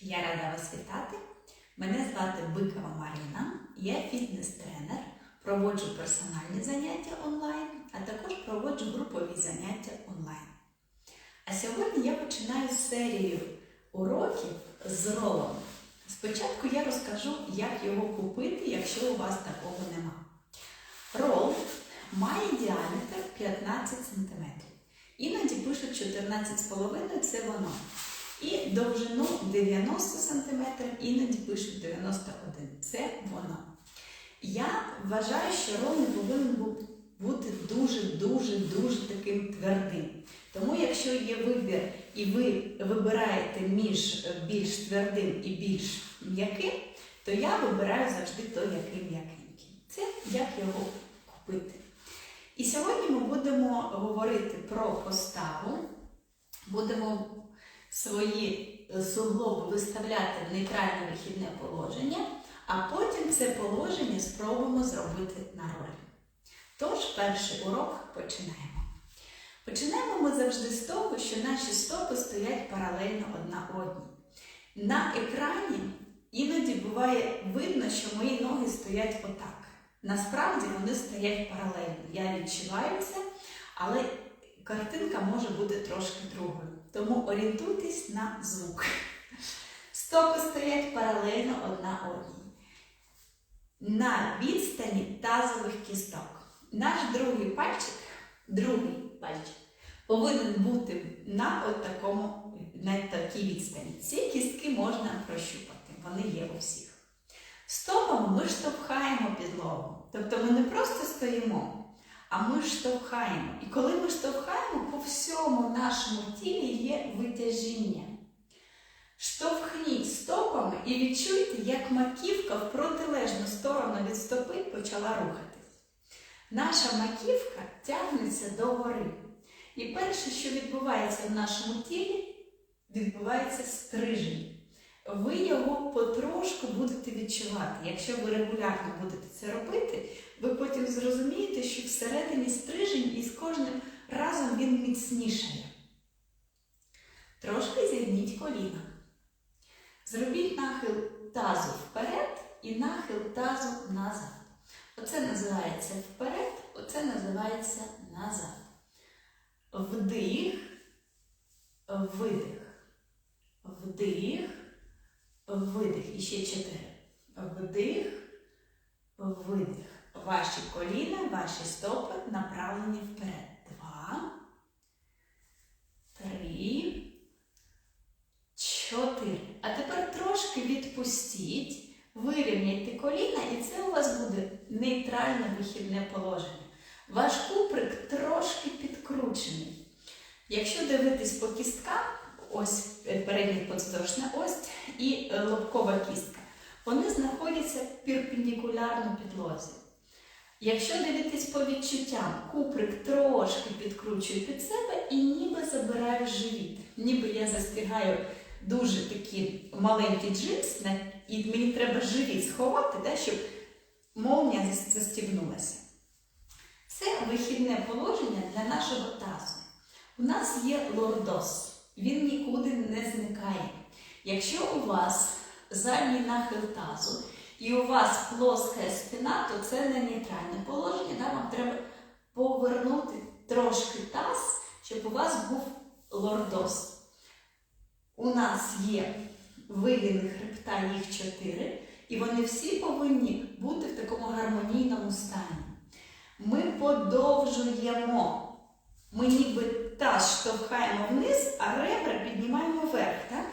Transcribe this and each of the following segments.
Я рада вас вітати. Мене звати Бикова Марина, я фітнес-тренер, проводжу персональні заняття онлайн, а також проводжу групові заняття онлайн. А сьогодні я починаю серію уроків з ролом. Спочатку я розкажу, як його купити, якщо у вас такого нема. Рол має діаметр 15 см. Іноді пишуть 14,5 це воно. І довжину 90 см, іноді пишуть 91 це воно. Я вважаю, що не повинен бути дуже-дуже-дуже таким твердим. Тому, якщо є вибір і ви вибираєте між е, більш твердим і більш м'яким, то я вибираю завжди той, який м'якенький. Це як його купити. І сьогодні ми будемо говорити про поставу, будемо свої е, суглоби виставляти в нейтральне вихідне положення, а потім це положення спробуємо зробити на ролі. Тож, перший урок починаємо. Починаємо ми завжди з того, що наші стопи стоять паралельно одна одній. На екрані іноді буває видно, що мої ноги стоять отак. Насправді вони стоять паралельно. Я відчуваю це, але картинка може бути трошки другою. Тому орієнтуйтесь на звук. Стопи стоять паралельно одна одній. На відстані тазових кісток. Наш другий пальчик, другий пальчик, повинен бути на, от такому, на такій відстані. Ці кістки можна прощупати, вони є у всіх. Стопами ми штовхаємо підлогу. Тобто ми не просто стоїмо, а ми штовхаємо. І коли ми штовхаємо, по всьому нашому тілі є витяжіння. Штовхніть стопами і відчуйте, як маківка в протилежну сторону від стопи почала рухатись. Наша маківка тягнеться догори. І перше, що відбувається в нашому тілі, відбувається стрижень. Ви його потрошку будете відчувати. Якщо ви регулярно будете це робити, ви потім зрозумієте, що всередині стрижень і з кожним разом він міцнішає. Трошки зігніть коліна. Зробіть нахил тазу вперед і нахил тазу назад. Оце називається вперед, оце називається назад. Вдих, видих. Вдих, видих. І ще чотири. Вдих, видих. Ваші коліна, ваші стопи направлені вперед. Два, три, чотири. А тепер трошки відпустіть, вирівняйте коліна, і це у вас буде нейтральне вихідне положення. Ваш куприк трошки підкручений. Якщо дивитись по кісткам, ось передня подвздошна ось і лобкова кістка, вони знаходяться перпендикулярно підлозі. Якщо дивитись по відчуттям, куприк трошки підкручує під себе і ніби забирає живіт. Ніби я застигаю дуже такі маленькі джинс, на- і мені треба живіт сховати, да, щоб зас- застібнулася. Це вихідне положення для нашого тазу. У нас є лордоз, він нікуди не зникає. Якщо у вас задній нахил тазу і у вас плоска спина, то це не нейтральне положення. Да? Вам треба повернути трошки таз, щоб у вас був лордоз. У нас є вигини хребта, їх чотири, і вони всі повинні бути в такому гармонійному стані. Ми подовжуємо. Ми ніби таз штовхаємо вниз, а ребра піднімаємо вверх. Так?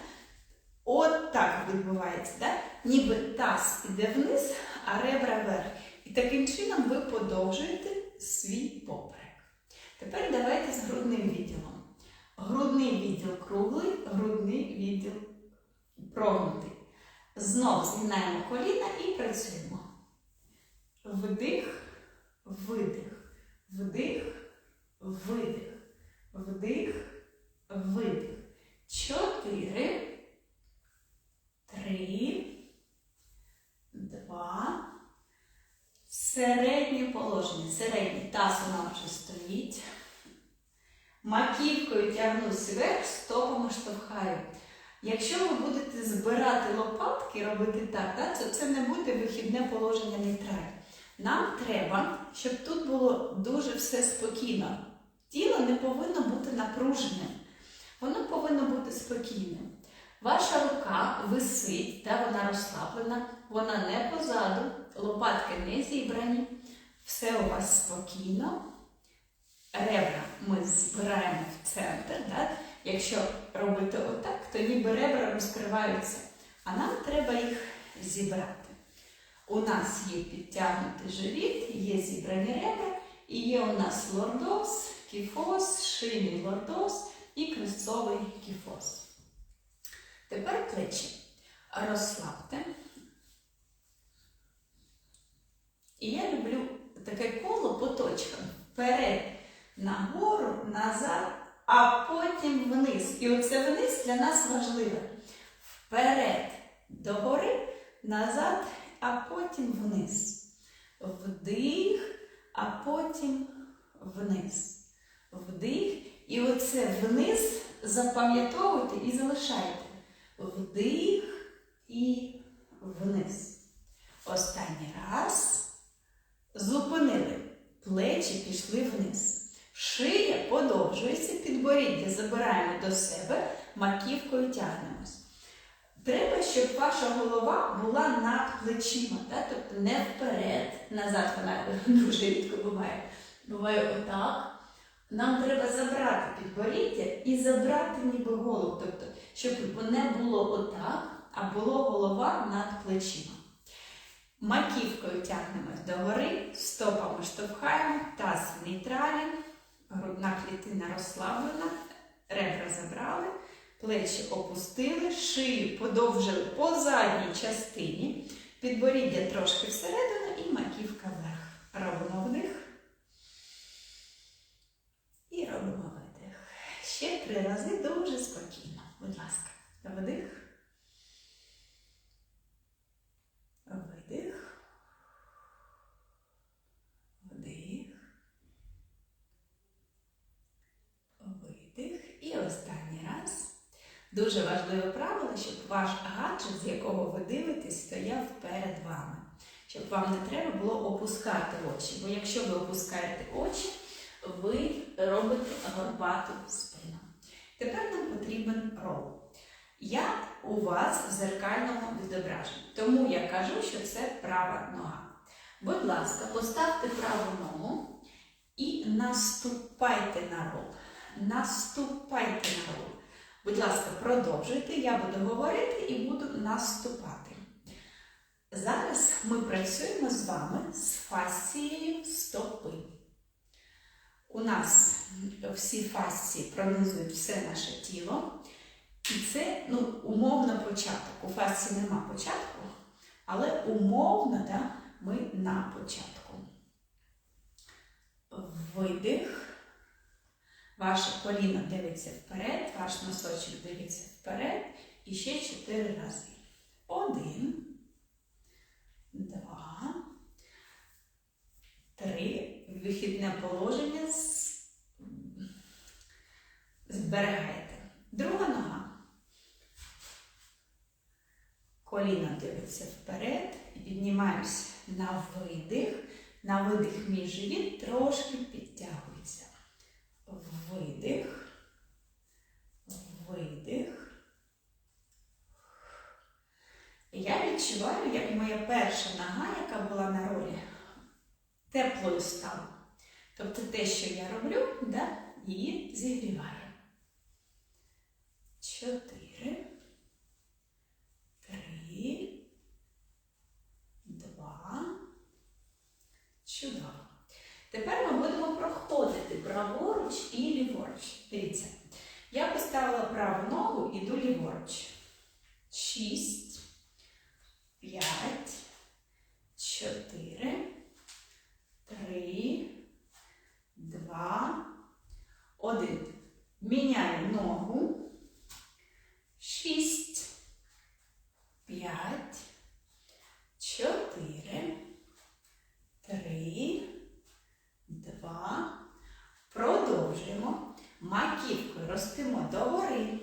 От так відбувається. Так? Ніби таз іде вниз, а ребра вверх. І таким чином ви подовжуєте свій поперек. Тепер давайте з грудним відділом. Грудний відділ круглий, грудний відділ прогнутий. Знов згинаємо коліна і працюємо. Вдих, видих, вдих, видих, вдих, видих. Чотири, три, два. Середнє положення. Середній таз у нас вже стоїть. Маківкою тягнусь вверх, стопами штовхаю. Якщо ви будете збирати лопатки, робити так, да, то це не буде вихідне положення нейтраль. Нам треба, щоб тут було дуже все спокійно. Тіло не повинно бути напруженим, воно повинно бути спокійним. Ваша рука висить, да, вона розслаблена, вона не позаду, лопатки не зібрані, все у вас спокійно. Ребра ми збираємо в центр. Да? Якщо робити отак, то ніби ребра розкриваються, а нам треба їх зібрати. У нас є підтягнутий живіт, є зібрані ребра, і є у нас лордоз, кіфоз, шийний лордоз і крестцовий кіфоз. Тепер плечі розслабте. І я люблю таке коло по точкам. Вперед, нагору, назад, а потім вниз. І оце вниз для нас важливе. Вперед, догори, назад, а потім вниз. Вдих, а потім вниз. Вдих. І оце вниз запам'ятовуйте і залишайте. Вдих і вниз. Останній раз. Зупинили. Плечі пішли вниз. Шия подовжується, підборіддя забираємо до себе, маківкою тягнемось. Треба, щоб ваша голова була над плечима, да? тобто не вперед, назад вона дуже рідко буває. Буває отак. Нам треба забрати підборіддя і забрати ніби голову, тобто, щоб не було отак, а було голова над плечима. Маківкою тягнемось догори, стопами штовхаємо, таз в нейтралі, грудна клітина розслаблена, ребра забрали, плечі опустили, шию подовжили по задній частині, підборіддя трошки всередину і маківка вверх. Робимо вдих. І робимо видих. Ще три рази дуже спокійно. Будь ласка, вдих. Видих. Вдих. Видих. І останній раз. Дуже важливе правило, щоб ваш гаджет, з якого ви дивитесь, стояв перед вами. Щоб вам не треба було опускати очі. Бо якщо ви опускаєте очі, ви робите горбату спину. Тепер нам потрібен рол. Я у вас в зеркальному відображенні, тому я кажу, що це права нога. Будь ласка, поставте праву ногу і наступайте на рол. Наступайте на рол. Будь ласка, продовжуйте, я буду говорити і буду наступати. Зараз ми працюємо з вами з фасцією стопи. У нас всі фасції пронизують все наше тіло. І це ну, умовно початок. У фасції нема початку, але умовно да, ми на початку. Видих. Ваше коліно дивиться вперед, ваш носочок дивиться вперед. І ще чотири рази. Один, два, три. Вихідне положення зберігайте. Друга нога. Коліно дивиться вперед. Піднімаємося на видих. На видих мій живіт трошки підтягується. Видих. Видих. Я відчуваю, як моя перша нога, яка була на ролі, теплою стала. Тобто те, що я роблю, да, її зігріває. Чотири. Три. Два. Чудово. Тепер ми праворуч і ліворуч. Дивіться. Я поставила праву ногу, іду ліворуч. Шість. П'ять. Чотири. Три. Два. Один. Міняю ногу. Шість. П'ять. Чотири. Три. Два. Продовжуємо. Маківкою ростимо догори.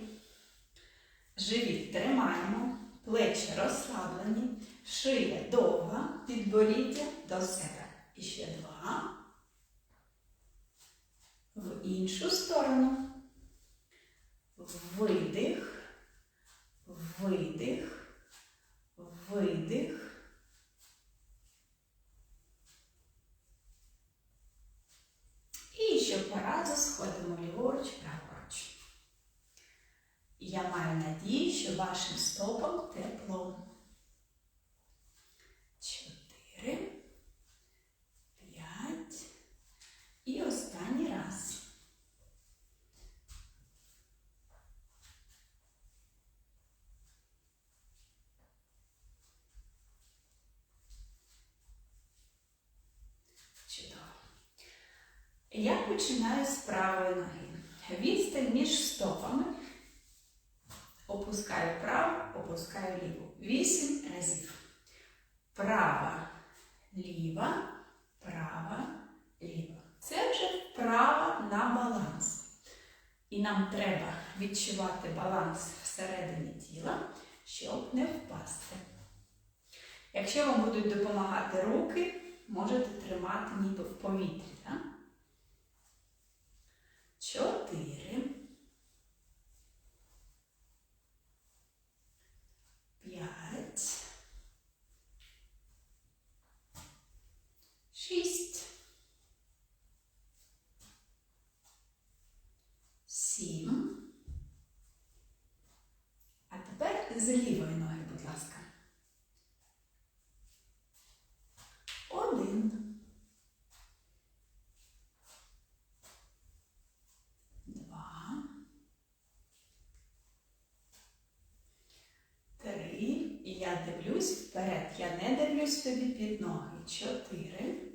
Живіт тримаємо, плечі розслаблені, шия довга, підборіддя до себе. І ще два. В іншу сторону. Видих, видих, видих. І щоразу сходимо ліворуч, праворуч. Я маю надію, що вашим стопам тепло. Чотири, п'ять. І останній раз. Чудово. Я починаю з правої ноги. Відстань між стопами. Опускаю праву, опускаю ліву. Вісім разів. Права, ліва, права, ліва. Вправа на баланс. І нам треба відчувати баланс всередині тіла, щоб не впасти. Якщо вам будуть допомагати руки, можете тримати ніби в повітрі. Чотири. П'ять. Шість. Сім. А тепер з лівої ноги, будь ласка. Один. Два. Три. І я дивлюсь вперед. Я не дивлюсь тобі під ноги. Чотири.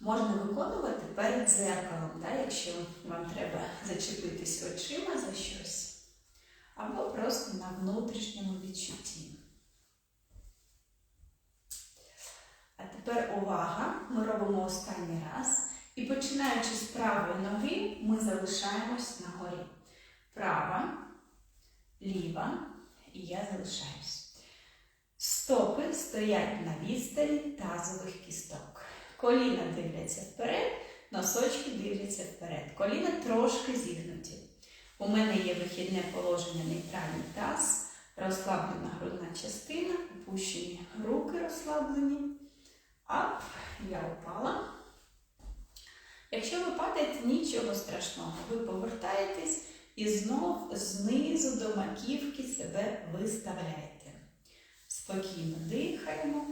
Можна виконувати перед зеркалом, да, якщо вам треба зачепитись очима за щось. Або просто на внутрішньому відчутті. А тепер увага! Ми робимо останній раз. І починаючи з правої ноги, ми залишаємось на горі. Права, ліва, і я залишаюсь. Стопи стоять на відстані тазових кісток. Коліна дивляться вперед, носочки дивляться вперед. Коліна трошки зігнуті. У мене є вихідне положення нейтральний таз, розслаблена грудна частина, опущені руки розслаблені. Ап, я упала. Якщо ви падаєте, нічого страшного. Ви повертаєтесь і знов знизу до маківки себе виставляйте. Спокійно дихаємо.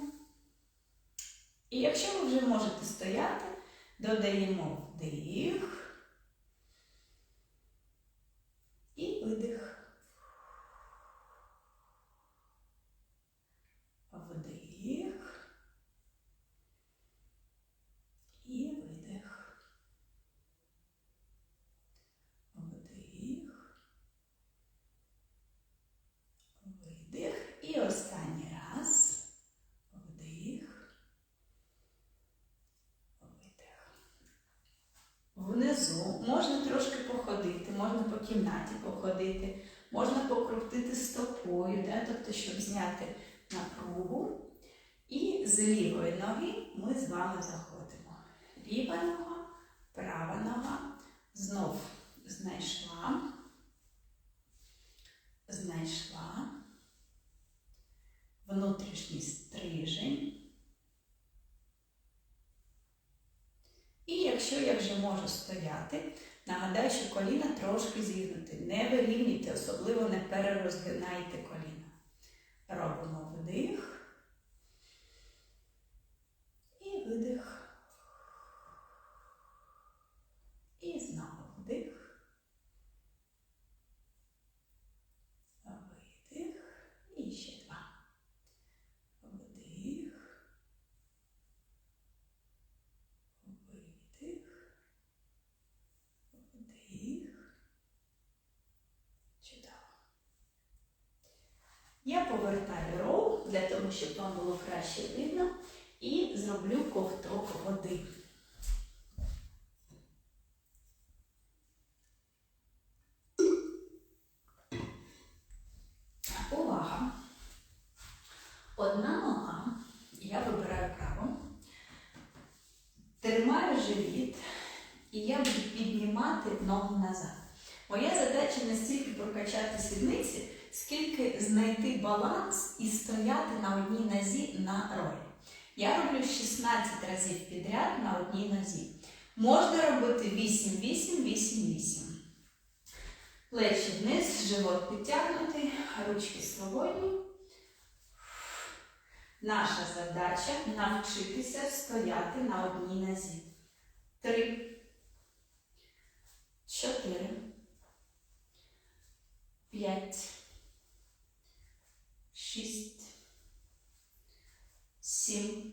І якщо ви вже можете стояти, додаємо вдих і видих. Вдих. І видих. Вдих. Видих. І останній раз. Вдих. Видих. Внизу можна трошки походити, можна по кімнаті походити, можна покрутити стопою, да? тобто, щоб зняти напругу. І з лівої ноги ми з вами заходимо. Ліва нога, права нога. Знов знайшла, знайшла внутрішній стрижень. І якщо я вже можу стояти, нагадаю, що коліна трошки зігнуті. Не вирівнюйте, особливо не перерозгинайте коліна. Робимо вдих повертаю ров, для того, щоб вам було краще видно, і зроблю ковток води. Увага! Одна нога, я вибираю праву, тримаю живіт і я буду піднімати ногу назад. Моя задача настільки прокачати сідниці скільки знайти баланс і стояти на одній нозі на ролі. Я роблю 16 разів підряд на одній нозі. Можна робити 8, 8, 8, 8. Плечі вниз, живот підтягнутий, ручки свободні. Наша задача навчитися стояти на одній нозі. Три, чотири, п'ять, шість, сім,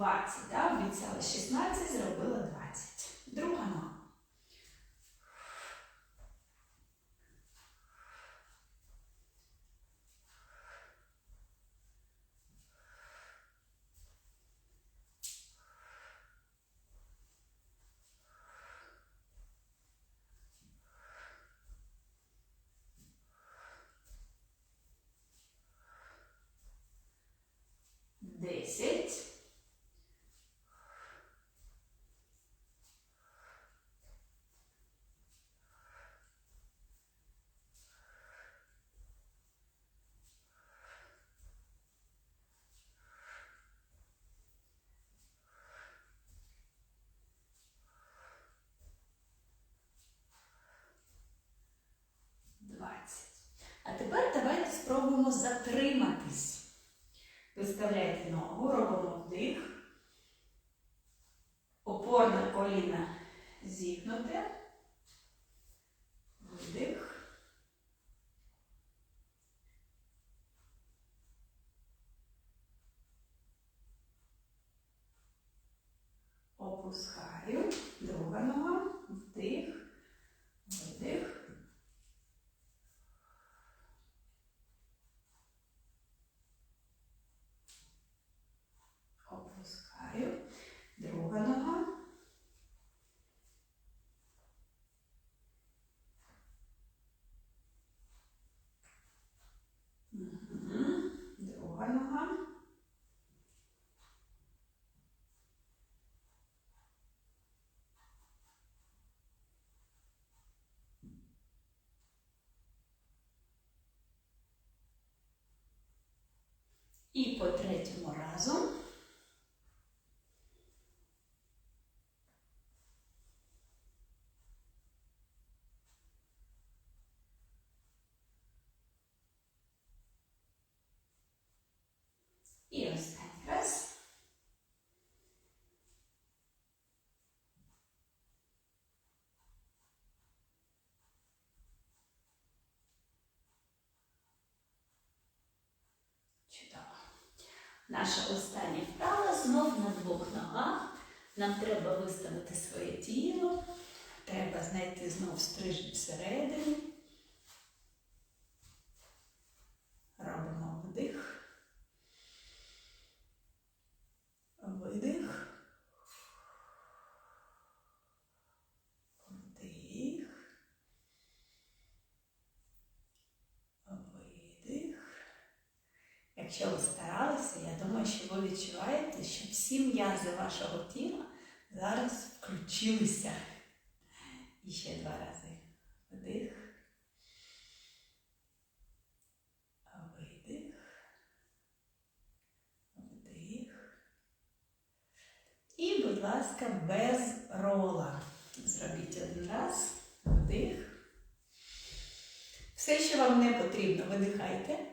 20. да? Обіцяла 16, зробила 20. Друга нога. Виставляйте ногу, робимо вдих. Опорне коліно зігнуте. Вдих. Опускаю. Друга нога. Вдих. Вдих. Опускаю. Друга нога. Мгм. Друга нога. І по третьому разу. І останній раз. Чудово. Наша остання вправа знов на двох ногах. Нам треба виставити своє тіло. Треба знайти знов стрижень всередині. Робимо вдих. Видих. Вдих. Видих. Якщо ви старалися, я думаю, що ви відчуваєте, що всі м'язи вашого тіла зараз включилися. І ще два рази. Вдих. Видих. Вдих. І, будь ласка, без рола. Зробіть один раз. Вдих. Все, що вам не потрібно, видихайте.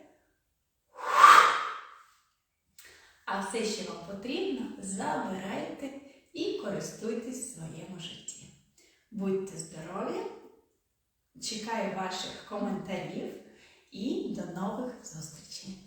А все, що вам потрібно, забирайте і користуйтесь в своєму житті. Будьте здорові! Чекаю ваших коментарів і до нових зустрічей!